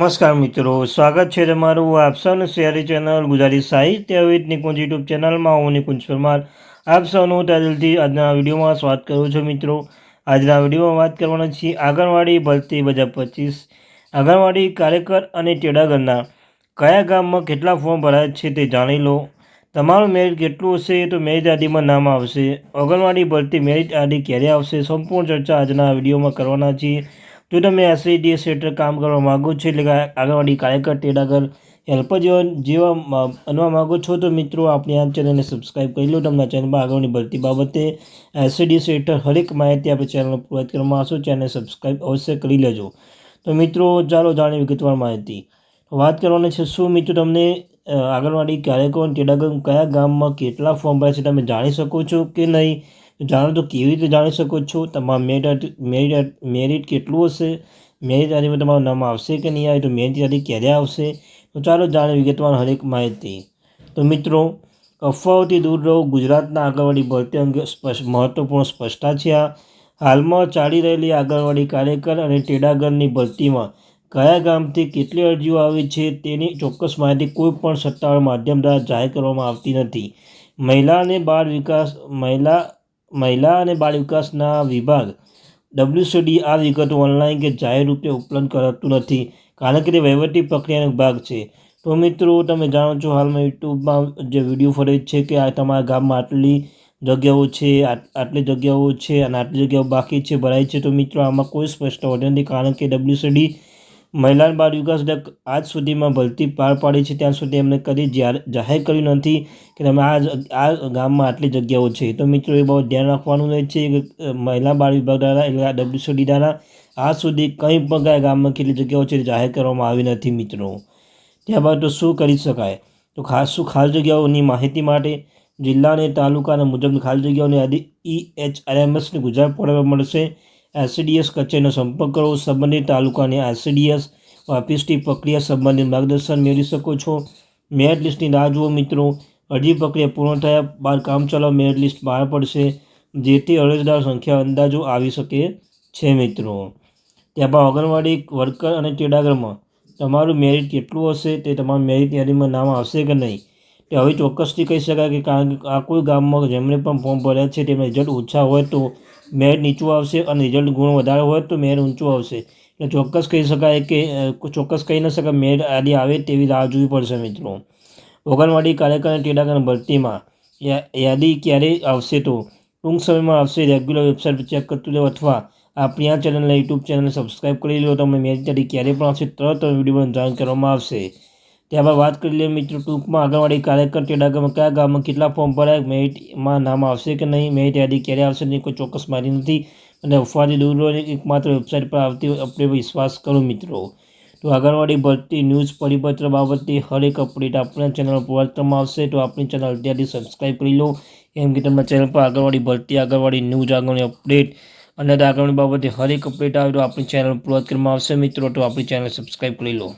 નમસ્કાર મિત્રો, સ્વાગત છે તમારું આપ સૌનું શહેરી ચેનલ ગુજરાતી સાહિત્ય વિદ નિકુંજ યુટ્યુબ ચેનલમાં. હું નિકુંજ પરમાર. આપ સૌનું દિલથી આજના વિડીયોમાં સ્વાગત કરું છું મિત્રો. આજના વિડીયોમાં વાત કરવાના છીએ આંગણવાડી ભરતી બજાર પચીસ. આંગણવાડી કાર્યકર અને ટેડાગરના કયા ગામમાં કેટલા ફોર્મ ભરાયા છે તે જાણી લો. તમારું મેરિટ કેટલું હશે તો મેરિટ યાદીમાં નામ આવશે. આંગણવાડી ભરતી મેરિટ યાદી ક્યારે આવશે? સંપૂર્ણ ચર્ચા આજના વિડીયોમાં કરવાના છીએ. જો તમે એસઆઈડીએસ હેઠળ કામ કરવા માગો છો એટલે કે આંગણવાડી કાર્યકર ટેડાગર હેલ્પર જેવા જેવા બનવા માગો છો તો મિત્રો આપણી આ ચેનલને સબસ્ક્રાઈબ કરી લો. તમને ચેનલમાં આગળની ભરતી બાબતે એસઆઈડીએસ હેઠળ હરેક માહિતી આપણે ચેનલ પ્રોવાઈડ કરવામાં આવશે. ચેનલ સબસ્ક્રાઈબ અવશ્ય કરી લેજો. તો મિત્રો, ચાલો જાણીએ વિગતવાર માહિતી. વાત કરવાની છે શું મિત્રો તમને આંગણવાડી કાર્યકરો ટેડાગર કયા ગામમાં કેટલા ફોર્મ ભરાય છે તમે જાણી શકો છો કે નહીં? જાણો તો કેવી રીતે જાણી શકો છો? તમારું મેરિટ મેરિટ મેરિટ કેટલું હશે? મેરિટ યાદીમાં તમારું નામ આવશે કે નહીં આવે? તો મેરિટ યાદી ક્યારે આવશે? તો ચાલો જાણીએ વિગતવાર હરેક માહિતી. તો મિત્રો, અફવાઓથી દૂર રહો. ગુજરાતના આંગણવાડી ભરતી અંગે સ્પષ્ટ, મહત્વપૂર્ણ સ્પષ્ટતા છે આ. હાલમાં ચાલી રહેલી આંગણવાડી કાર્યકર અને ટેડાગરની ભરતીમાં કયા ગામથી કેટલી અરજીઓ આવી છે તેની ચોક્કસ માહિતી કોઈ પણ સત્તાવાર માધ્યમ દ્વારા જાહેર કરવામાં આવતી નથી. મહિલા અને બાળ વિકાસ, મહિલા મહિલા અને બાળ વિકાસના વિભાગ ડબ્લ્યુસીડી આ વિગતો ઓનલાઈન કે જાહેર રૂપે ઉપલબ્ધ કરાતું નથી, કારણ કે તે વહીવટી પ્રક્રિયાનો ભાગ છે. તો મિત્રો, તમે જાણો છો હાલમાં યુટ્યુબમાં જે વીડિયો ફરે છે કે આ તમારા ગામમાં આટલી જગ્યાઓ છે આટલી જગ્યાઓ છે અને આટલી જગ્યાઓ બાકી છે, ભરાય છે, તો મિત્રો, આમાં કોઈ સ્પષ્ટ હોતી નથી, કારણ કે ડબ્લ્યુસીડી મહિલા બાળ વિકાસ આજ સુધીમાં ભરતી પાર પાડી છે. ત્યાં સુધી એમને કદી જાહેર કર્યું નથી કે તમે આ આ ગામમાં આટલી જગ્યાઓ છે. તો મિત્રો, એ બહુ ધ્યાન રાખવાનું રહે છે કે મહિલા બાળ વિભાગ દ્વારા એટલે ડબ્લ્યુસીડી દ્વારા આજ સુધી કંઈ પણ કયા ગામમાં કેટલી જગ્યાઓ છે જાહેર કરવામાં આવી નથી મિત્રો. ત્યારબાદ તો શું કરી શકાય? તો ખાસ શું ખાલી જગ્યાઓની માહિતી માટે જિલ્લા અને તાલુકાના મુજબ ખાલી જગ્યાઓની યાદી ઈ એચ આર એમ એસની ગુજરાત પડવા મળશે. એસડીએસ કચેરીનો સંપર્ક કરો. સંબંધિત તાલુકાની એસડીએસ ઓફિસની પ્રક્રિયા સંબંધિત માર્ગદર્શન મેળવી શકો છો. મેરિટ લિસ્ટની રાહ જુઓ મિત્રો. અરજી પ્રક્રિયા પૂર્ણ થયા બાદ કામચલાઉ મેરિટ લિસ્ટ બહાર પડશે. જેથી અરજદાર સંખ્યા અંદાજો આવી શકે છે મિત્રો. ત્યારબાદ આંગણવાડી વર્કર અને તેડાગરમાં તમારું મેરિટ કેટલું હશે તે તમારું મેરિટ યાદીમાં નામ આવશે કે નહીં? તે હવે ચોક્કસથી કહી શકાય કે કારણ કે આ કોઈ ગામમાં જેમણે પણ ફોર્મ ભર્યા છે તેમાં રિઝલ્ટ ઓછા હોય તો મેરિટ નીચું આવશે અને રિઝલ્ટ ગુણ વધારે હોય તો મેરિટ ઊંચું આવશે. એટલે ચોક્કસ કહી શકાય કે ચોક્કસ કહી ન શકાય મેરિટ આદિ આવે તેવી રાહ જોવી પડશે મિત્રો. ઓગણવાડી કાર્યકર અને ટેડાકર ભરતીમાં યાદી ક્યારે આવશે તો? ટૂંક સમયમાં આવશે. રેગ્યુલર વેબસાઇટ ચેક કરતું રહેવું અથવા આપણી આ ચેનલને યુટ્યુબ ચેનલને સબસ્ક્રાઈબ કરી લો. તમે મેરિટ યાદી ક્યારે પણ આવશે. તરત વીડિયો જાણ કરવામાં આવશે. ત્યારબાદ વાત કરી લઈએ મિત્રો ટૂંકમાં આંગણવાડી કાર્યકર ટેડાગામાં કયા ગામમાં કેટલા ફોર્મ ભરાય, મેરિટમાં નામ આવશે કે નહીં, મેરિટ યાદી ક્યારે આવશે નહીં કોઈ ચોક્કસ માહિતી નથી. અને અફવાથી દૂર રહો એકમાત્ર વેબસાઇટ પર આવતી અપડેટ વિશ્વાસ કરો મિત્રો. તો આંગણવાડી ભરતી ન્યૂઝ પરિપત્ર બાબતે હરેક અપડેટ આપણા ચેનલ પર કરવામાં આવશે. તો આપણી ચેનલ અત્યારથી સબસ્ક્રાઈબ કરી લો. કેમ કે તમારા ચેનલ પર આંગણવાડી ભરતી, આંગણવાડી ન્યૂઝ, આંગણવાડી અપડેટ અને આગળની બાબતે હરેક અપડેટ આવે તો આપણી ચેનલ પર કરવામાં આવશે મિત્રો. તો આપણી ચેનલ સબસ્ક્રાઈબ કરી લો.